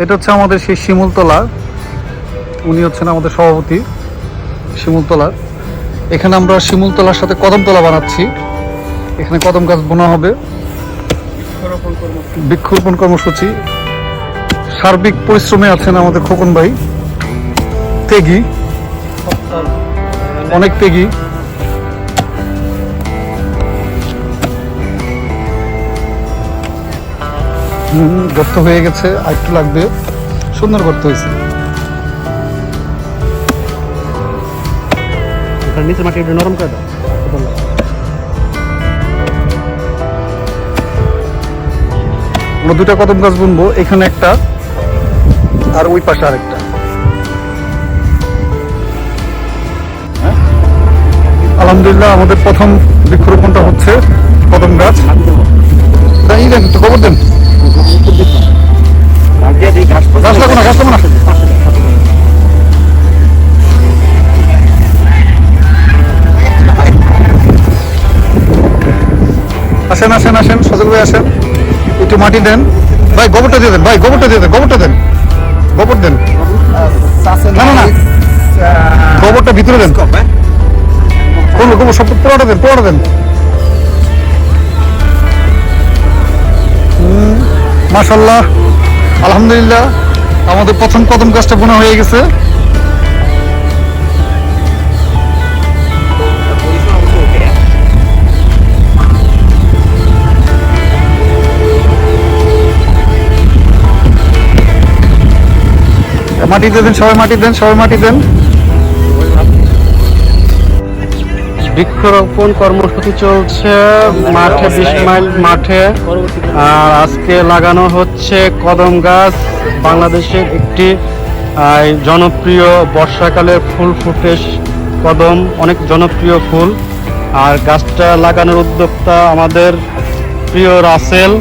এটা হচ্ছে আমাদের সেই শিমুলতলা। উনি হচ্ছেন আমাদের সভাপতি, শিমুলতলা। এখানে আমরা শিমুলতলার সাথে কদমতলা বানাচ্ছি। এখানে কদম গাছ বোনা হবে। বৃক্ষরোপণ কর্মসূচি। সার্বিক পরিশ্রমে আছেন আমাদের খোকন ভাই। তেগি অনেক তেগি গর্ত হয়ে গেছে আর একটু লাগবে। সুন্দর গর্ত হয়েছে। তার মাটি একটু নরম করে দাও। আমরা দুটা কদম গাছ বুনবো এখানে একটা আর ওই পাশে আরেকটা। আলহামদুলিল্লাহ আমাদের প্রথম বৃক্ষরোপণটা হচ্ছে গাছ লাগবো না গাছ লাগবো না আসেন আসেন আসেন, সজল ভাই আসেন। একটু মাটি দেন। ভাই, গোবরটা দিয়ে দেন, ভাই, গোবরটা দিয়ে দেন, গোবরটা দেন। গোবর দেন। না না না। গোবরটা ভিতরে দেন। গোবর গোবর? সব পোড়াটা দেন পোড়াটা দেন। মাশাল্লাহ আলহামদুলিল্লাহ, আমাদের প্রথম কদম গাছটা বোনা হয়ে গেছে। মাটি দেন, সবাই মাটি দেন, সবাই মাটি দেন। বৃক্ষরোপণ কর্মসূচি চলছে মাঠে বিশ মাইল মাঠে। আর আজকে লাগানো হচ্ছে কদম গাছ। বাংলাদেশের একটি জনপ্রিয় বর্ষাকালের ফুল ফুটে কদম অনেক জনপ্রিয় ফুল। আর গাছটা লাগানোর উদ্যোক্তা আমাদের প্রিয় রাসেল।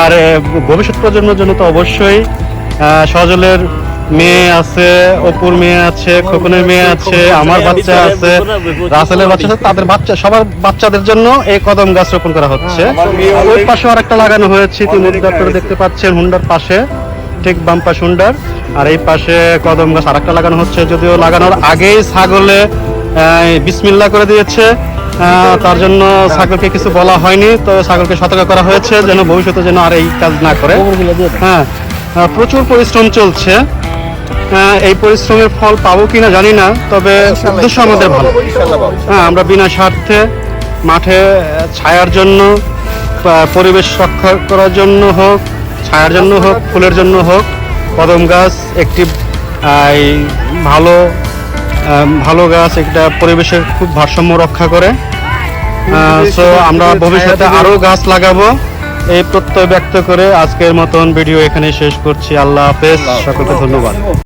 আর ভবিষ্যৎ প্রজন্মের জন্য তো অবশ্যই সজলের মেয়ে আছে অপুর মেয়ে আছে খোকনের মেয়ে আছে আমার বাচ্চা আছে। রাসেলের বাচ্চা আছে তাদের বাচ্চা সবার বাচ্চাদের জন্য এই কদম গাছ রোপণ করা হচ্ছে। ওই পাশে আরেকটা লাগানো হয়েছে ইতিমধ্যে আপনারা দেখতে পাচ্ছেন হুন্ডার পাশে ঠিক বাম পাশে হুন্ডার। আর এই পাশে কদম গাছ আর একটা লাগানো হচ্ছে যদিও লাগানোর আগেই ছাগলে বিসমিল্লা করে দিয়েছে। তার জন্য ছাগলকে কিছু বলা হয়নি তো ছাগলকে সতর্ক করা হয়েছে যেন ভবিষ্যতে যেন আর এই কাজ না করে। হ্যাঁ প্রচুর পরিশ্রম চলছে। এই পরিশ্রমের ফল পাবো কিনা জানি না তবে উদ্দেশ্য আমাদের ভালো। হ্যাঁ আমরা বিনা স্বার্থে মাঠে ছায়ার জন্য পরিবেশ রক্ষা করার জন্য হোক ছায়ার জন্য হোক ফুলের জন্য হোক কদম গাছ একটি ভালো ভালো গাছ একটা পরিবেশের খুব ভারসাম্য রক্ষা করে। সো আমরা ভবিষ্যতে আরও গাছ লাগাবো। এই প্রত্যয় ব্যক্ত করে আজকের মতন ভিডিও এখানে শেষ করছি। আল্লাহ হাফেজ। সকলকে ধন্যবাদ।